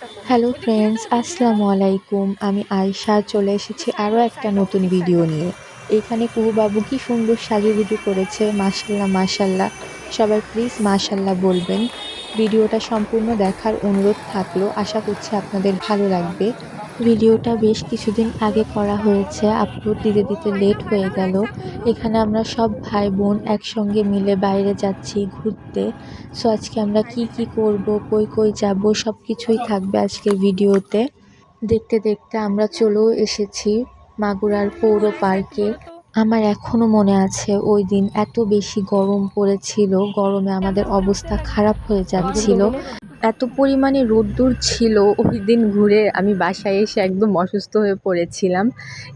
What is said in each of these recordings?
Hello friends আসসালামু আলাইকুম আমি আয়শা, চলে এসেছি আরও একটা নতুন ভিডিও নিয়ে। এখানে কুহুবাবু কি সুন্দর সাজুগুজু করেছে মাশাল্লাহ মাশাল্লাহ সবাই প্লিজ মাশাল্লাহ বলবেন। ভিডিওটা সম্পূর্ণ দেখার অনুরোধ থাকল। আশা করছি আপনাদের ভালো লাগবে। ভিডিওটা বেশ কিছুদিন আগে করা হয়েছে। আপলোড দিতে দিতে লেট হয়ে গেল। এখানে আমরা সব ভাই বোন একসঙ্গে মিলে বাইরে যাচ্ছি ঘুরতে। সো আজকে আমরা কি কি করব, কই কই যাব সব কিছুই থাকবে আজকের ভিডিওতে। দেখতে দেখতে আমরা চলেও এসেছি মাগুরার পৌর পার্কে। আমার এখনও মনে আছে, ওই দিন এত বেশি গরম পড়েছিল, গরমে আমাদের অবস্থা খারাপ হয়ে যাচ্ছিল। এত পরিমাণে রোদ্দুর ছিল ওই দিন ঘুরে আমি বাসায় এসে একদম অসুস্থ হয়ে পড়েছিলাম।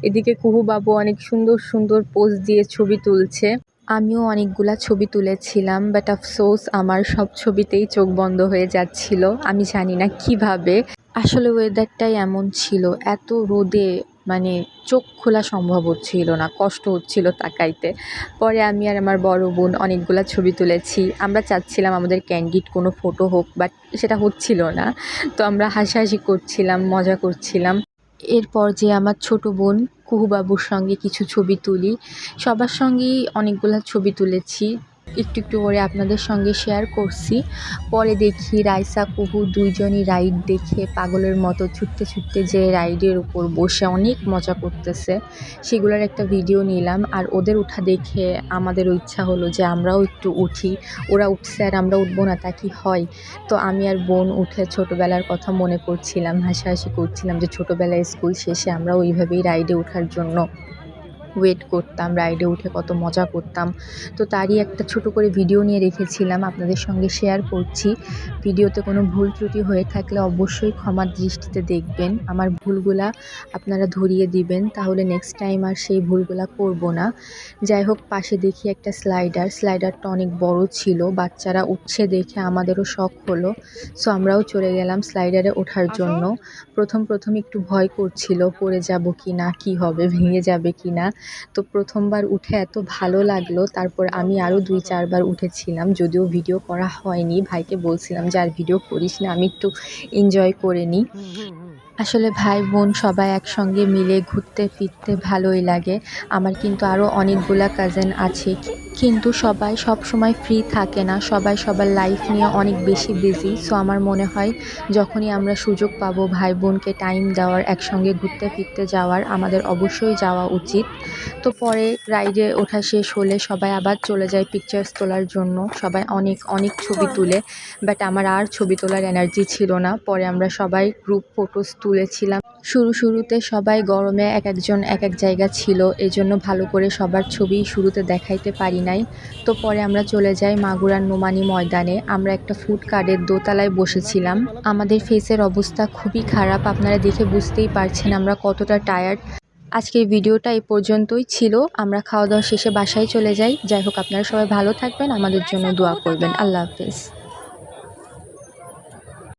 এদিকে কুহুবাবু অনেক সুন্দর সুন্দর পোজ দিয়ে ছবি তুলছে। আমিও অনেকগুলা ছবি তুলেছিলাম বাট আফসোস আমার সব ছবিতেই চোখ বন্ধ হয়ে যাচ্ছিল। আমি জানি না কীভাবে। আসলে ওয়েদারটাই এমন ছিল, এত রোদে মানে চোখ খোলা সম্ভব হচ্ছিল না, কষ্ট হচ্ছিল তাকাইতে। পরে আমি আর আমার বড় বোন অনেকগুলা ছবি তুলেছি। আমরা চাচ্ছিলাম আমাদের ক্যান্ডিড কোনো ফটো হোক বাট সেটা হচ্ছিল না। তো আমরা হাসাহাসি করছিলাম, মজা করছিলাম। এরপর যে আমার ছোট বোন কুহুবাবুর সঙ্গে কিছু ছবি তুলি, সবার সঙ্গেই অনেকগুলো ছবি তুলেছি। একটু একটু করে আপনাদের সঙ্গে শেয়ার করছি। পরে দেখি রাইসা, কুহু দুইজনই রাইড দেখে পাগলের মতো ছুটতে ছুটতে যে রাইডের উপর বসে অনেক মজা করতেছে। সেগুলোর একটা ভিডিও নিলাম। আর ওদের উঠা দেখে আমাদেরও ইচ্ছা হলো যে আমরাও একটু উঠি। ওরা উঠছে আর আমরা উঠবো না, তা কি হয়? তো আমি আর বোন উঠে ছোটোবেলার কথা মনে করছিলাম, হাসাহাসি করছিলাম যে ছোটোবেলায় স্কুল শেষে আমরা ওইভাবেই রাইডে ওঠার জন্য ওয়েট করতাম রাইডে উঠে কত মজা করতাম। তো তারই একটা ছোট করে ভিডিও নিয়ে রেখেছিলাম আপনাদের সঙ্গে শেয়ার করছি। ভিডিওতে কোনো ভুল ত্রুটি হয়ে থাকলে অবশ্যই ক্ষমার দৃষ্টিতে দেখবেন। আমার ভুলগুলা আপনারা ধরিয়ে দিবেন তাহলে নেক্সট টাইম আর সেই ভুলগুলা করব না। যাই হোক পাশে দেখি একটা স্লাইডার স্লাইডারটা অনেক বড় ছিল বাচ্চারা উঠছে দেখে আমাদেরও শখ হলো। সো আমরাও চলে গেলাম স্লাইডারে ওঠার জন্য। প্রথম প্রথম একটু ভয় করছিল পড়ে যাব কি না কী হবে ভেঙে যাবে কি না তো প্রথমবার উঠে এত ভালো লাগল। তারপর আমি আরও দুই, চারবার উঠেছিলাম, যদিও ভিডিও করা হয়নি। ভাইকে বলছিলাম যে, আর ভিডিও করিস না, আমি একটু এনজয় করে নিই আসলে ভাই, বোন সবাই একসঙ্গে মিলে ঘুরতে ফিরতে ভালোই লাগে। আমার কিন্তু আরও অনেকগুলা কাজেন আছে। কিন্তু সবাই সব সময় ফ্রি থাকে না। সবাই সবার লাইফ নিয়ে অনেক বেশি বিজি সো আমার মনে হয় যখনই আমরা সুযোগ পাবো ভাই বোনকে টাইম দেওয়ার, একসঙ্গে ঘুরতে ফিরতে যাওয়ার, আমাদের অবশ্যই যাওয়া উচিত। তো পরে রাইডে ওঠা শেষ হলে সবাই আবার চলে যায় পিকচার্স তোলার জন্য। সবাই অনেক অনেক ছবি তুলে। বাট আমার আর ছবি তোলার এনার্জি ছিল না। পরে আমরা সবাই গ্রুপ ফটোস তুলেছিলাম। শুরু, শুরুতে সবাই গরমে এক একজন এক এক জায়গা ছিল। এজন্য ভালো করে সবার ছবি শুরুতে দেখাইতে পারি নাই। তো পরে আমরা চলে যাই মাগুরার নোমানি ময়দানে। আমরা একটা ফুড কার্ডের দোতলায় বসেছিলাম। আমাদের ফেসের অবস্থা খুবই খারাপ। আপনারা দেখে বুঝতেই পারছেন আমরা কতটা টায়ার্ড আজকের ভিডিওটা এ পর্যন্তই ছিল। আমরা খাওয়া দাওয়া শেষে বাসায় চলে যাই। যাই হোক, আপনারা সবাই ভালো থাকবেন। আমাদের জন্য দোয়া করবেন। আল্লাহ হাফেজ।